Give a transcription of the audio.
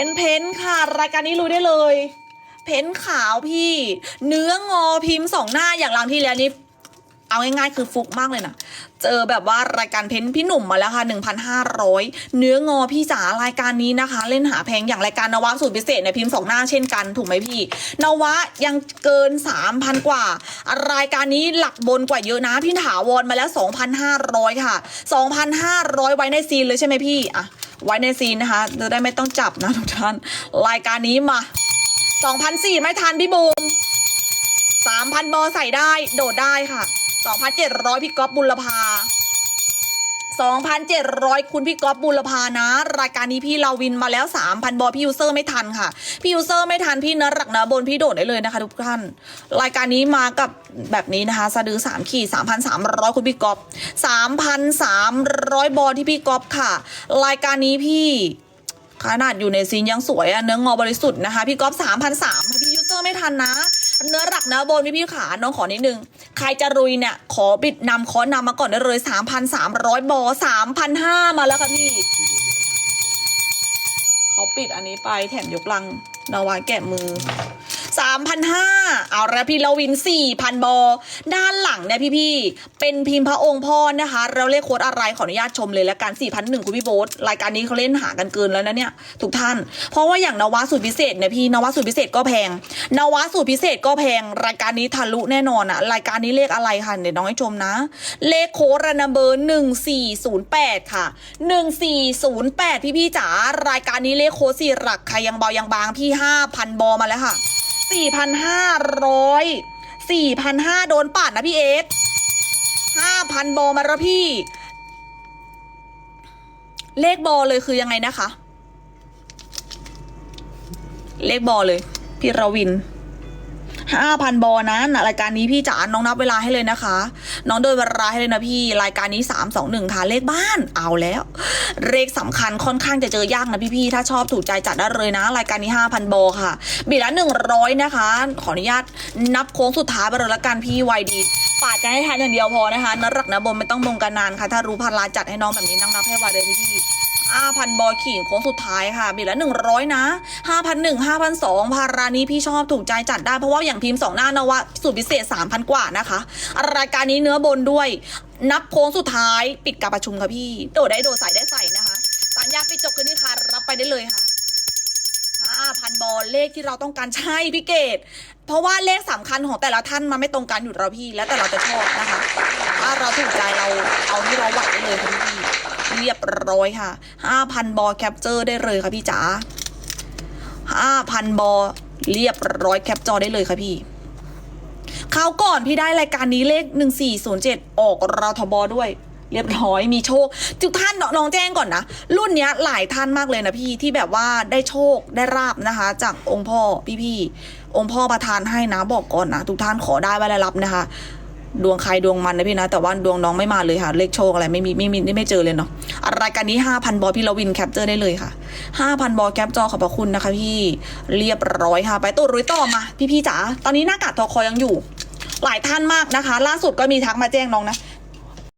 เป็นเพ้นค่ะ รายการนี้รู้ได้เลย เพ้นขาวพี่ เนื้องอพิมพ์สองหน้าอย่างหลังที่แล้วนี้ เอาง่ายๆคือฟุกมากเลยนะเจอแบบว่ารายการเพ้นพี่หนุ่มมาแล้วค่ะ 1,500 เนื้องอพี่จ๋ารายการนี้นะคะ เล่นหาแพงอย่างรายการนวะสูตรพิเศษเนี่ยพิมพ์สองหน้าเช่นกันถูกไหมพี่ นวะยังเกิน 3,000 กว่า รายการนี้หลักบนกว่าเยอะนะ พี่ถาวรมาแล้ว 2,500 ค่ะ 2,500 ไว้ในซีนเลยใช่ไหมพี่อะ ไว้ในซีนนะคะจะได้ไม่ต้องจับนะทุกท่าน รายการนี้มา2,004ไม่ทันพี่บูม3,000บอใส่ได้ โดดได้ค่ะ 2,700 พี่ก๊อฟบุรพา 2,700 คุณพี่ก๊อฟบุรพานะ รายการนี้พี่เราวินมาแล้ว 3,000 บอพี่ยูเซอร์ไม่ทันค่ะ พี่ยูเซอร์ไม่ทันพี่นรักนะบนพี่โดดได้เลยนะคะทุกท่าน รายการนี้มากับแบบนี้นะคะสะดือ3ขีด3,300 คุณพี่ก๊อฟ3,300 บอที่พี่ก๊อฟค่ะ รายการนี้พี่ขนาดอยู่ในซีนยังสวยอะเนื้องอบริสุทธิ์นะคะ พี่ก๊อฟสามพันสามพี่ยูเซอร์ไม่ทันนะ เนื้อหลักเนื้อบนพี่พี่ขาน้องขอนิดนึง ใครจะรุยเนี่ย ขอบิดนำขอนำมาก่อนได้เลยสามพันสามร้อยบอสามพันห้ามาแล้วค่ะพี่เขาปิดอันนี้ไปแถมยกลังนาวาแกะมือ 3,500เอาละพี่ลาวิน 4,000 บอ ด้านหลังเนี่ยพี่ๆเป็นพิมพ์พระองค์พ่อนะคะ เราเรียกโค้ดอะไรขออนุญาตชมเลยละกัน4,001คุณพี่โบ๊ทรายการนี้เขาเล่นหากันเกินแล้วนะเนี่ยทุกท่าน เพราะว่าอย่างนวะสูตรพิเศษเนี่ยพี่นวะสูตรพิเศษก็แพง นวะสูตรพิเศษก็แพง รายการนี้ทะลุแน่นอนอะรายการนี้เลขอะไรคะเดี๋ยวน้องให้ชมนะ เลขโค้ดระนเบอร์1408 ค่ะ 1408 พี่พี่ๆจ๋ารายการนี้เลขโค้ดสี่หลักใครยังเบายังบางพี่5,000 บอมาแล้วค่ะ 4,500 4,500โดนปาดนะพี่เอ็ก5,000บอมาแล้วพี่ เลขบอเลยคือยังไงนะคะ เลขบอเลย พี่ราวิน ห้าพันบอนะรายการนี้พี่จ๋าน้องนับเวลาให้เลยนะคะ น้องเดินเวลาให้เลยนะพี่รายการนี้สามสองหนึ่งค่ะเลขบ้านเอาแล้ว เลขสำคัญค่อนข้างจะเจอยากนะพี่ๆถ้าชอบถูกใจจัดได้เลยนะ รายการนี้ห้าพันบอค่ะ บีละหนึ่งร้อยนะคะ ขออนุญาตนับโค้งสุดท้ายไปเลยละกันพี่ไวดีปาดจให้ทันอย่างเดียวพอนะคะนรักนะบนไม่ต้องบงกันนานค่ะ ถ้ารู้พันลาจัดให้น้องแบบนี้นั่งนับให้ไวเลยพี่ ๆห้าพันบอขิงโค้งสุดท้ายค่ะบีละหนึ่งร้อยนะห้าพันหนึ่งห้าพันสองพารานี้พี่ชอบถูกใจจัดได้เพราะว่าอย่างพิมพ์สองหน้านวะสูตรพิเศษสามพันกว่านะคะ รายการนี้เนื้อบนด้วย นับโค้งสุดท้ายปิดการประชุมค่ะพี่ โดดได้โดดใส่ได้ใส่นะคะ สัญญาปิดจบคืนนี้ค่ะรับไปได้เลยค่ะห้าพันบอลเลขที่เราต้องการใช่พี่เกดเพราะว่าเลขสำคัญของแต่ละท่านมันไม่ตรงกันอยู่แล้วพี่ แล้วแต่เราจะชอบนะคะ ถ้าเราถูกใจเราเอาที่เราไหวได้เลยค่ะพี่ เรียบร้อยค่ะห้าพันบอแคปเจอร์ได้เลยค่ะพี่จ๋าห้าพันบอเรียบร้อยแคปจอได้เลยค่ะพี่คราวก่อนพี่ได้รายการนี้เลขหนึ่งสี่ศูนย์เจ็ดออกราทบด้วย เรียบร้อยมีโชคทุกท่านน้องแจ้งก่อนนะ รุ่นเนี้ยหลายท่านมากเลยนะพี่ที่แบบว่าได้โชคได้ราบนะคะ จากองค์พ่อพี่ๆองค์พ่อประทานให้นะบอกก่อนนะ ทุกท่านขอได้ไว้แล้วรับนะคะ ดวงใครดวงมันนะพี่นะ แต่ว่าดวงน้องไม่มาเลยค่ะ เลขโชคอะไรไม่มีไม่มีไม่เจอเลยเนาะรายการนี้ห้าพันบอพี่ลวินแคปเจอร์ได้เลยค่ะห้าพันบอแคปจอขอบพระคุณนะคะ พี่เรียบร้อยค่ะ ไปตัวรุยต่อมา พี่พี่ๆจ๋าตอนนี้หน้ากากทอคอยังอยู่ หลายท่านมากนะคะ ล่าสุดก็มีทักมาแจ้งน้องนะ